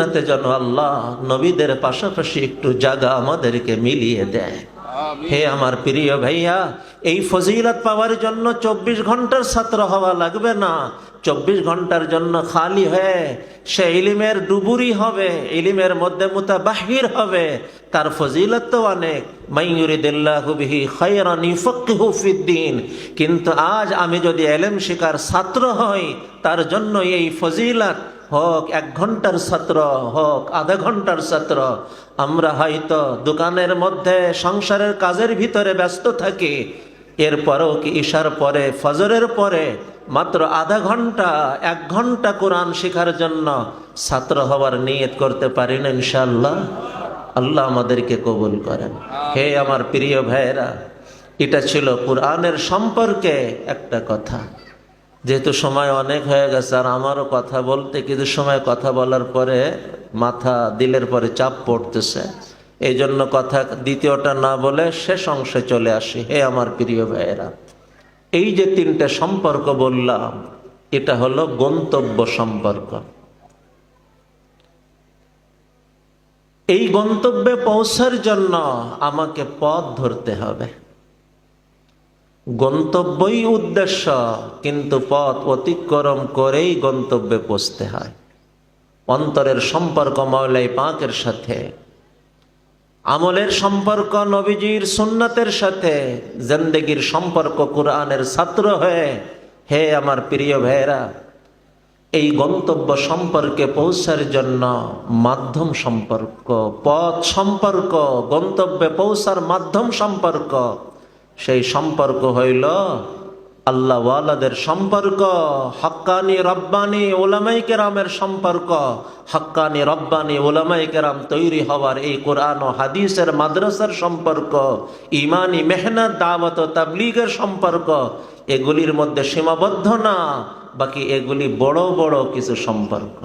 জান্নাতে যেন আল্লাহ নবীদের পাশাপাশি একটু জায়গা আমাদেরকে মিলিয়ে দেয়। হে আমার প্রিয় ভাইয়া এই ফজিলত পাওয়ার জন্য চব্বিশ ঘণ্টার ছাত্র হওয়া লাগবে না। চব্বিশ ঘণ্টার জন্য খালি হয়ে সে ইলিমের ডুবুরি হবে ইলিমের মধ্যে মুতাবাহির হবে। তার ফজিলত তো অনেক। মাইয়ুরিদিল্লাহু বিহি খায়রান কিন্তু আজ আমি যদি এলেম শিকার ছাত্র হই তার জন্য এই ফজিলত হোক, এক ঘণ্টার ছাত্র হোক, আধা ঘণ্টার ছাত্র আমরা হয়তো দোকানের মধ্যে, সংসারের কাজের ভিতরে ব্যস্ত থাকি। এরপরেও কি ঈশার পরে, ফজরের পরে, মাত্র আধা ঘণ্টা, এক ঘণ্টা কোরআন শেখার জন্য ছাত্র হওয়ার নিয়ত করতে পারি না ইনশাল্লাহ আল্লাহ আমাদেরকে কবুল করেন। হে আমার প্রিয় ভাইয়েরা, এটা ছিল কোরআনের সম্পর্কে একটা কথা। যেহেতু সময় অনেক হয়ে গেছে, আর আমারও কথা বলতে কিছু সময় কথা বলার পরে মাথা দিলের পরে চাপ পড়তেছে। এই জন্য কথা দ্বিতীয়টা না বলে শেষ অংশে চলে আসি। হে আমার প্রিয় ভাইয়েরা, এই যে তিনটে সম্পর্ক বললাম, এটা হলো গন্তব্য সম্পর্ক। এই গন্তব্যে পৌঁছার জন্য আমাকে পথ ধরতে হবে। গন্তব্যই উদ্দেশ্য, কিন্তু পথ অতিক্রম করেই গন্তব্যে পৌঁছতে হয়। অন্তরের সম্পর্ক মৌলাই পাকের সাথে, আমলের সম্পর্ক নবীজির সুন্নাতের সাথে, জেন্দেগির সম্পর্ক কোরআনের ছাত্র হয়ে, হে আমার প্রিয় ভাইয়েরা, এই গন্তব্য সম্পর্কে পৌঁছার জন্য মাধ্যম সম্পর্ক, পথ সম্পর্ক, গন্তব্যে পৌঁছার মাধ্যম সম্পর্ক সেই সম্পর্ক হইল আল্লাহ ওয়ালাদের সম্পর্ক, হক্কানি রব্বানি ওলামাই কেরামের সম্পর্ক। হক্কানি রব্বানি ওলামাই কেরাম তৈরি হওয়ার এই কোরআন ও হাদিসের মাদ্রাসার সম্পর্ক ইমানি মেহনত, দাওয়াত ও তাবলিগের সম্পর্ক, এগুলির মধ্যে সীমাবদ্ধ না, বাকি এগুলি বড় বড় কিছু সম্পর্ক।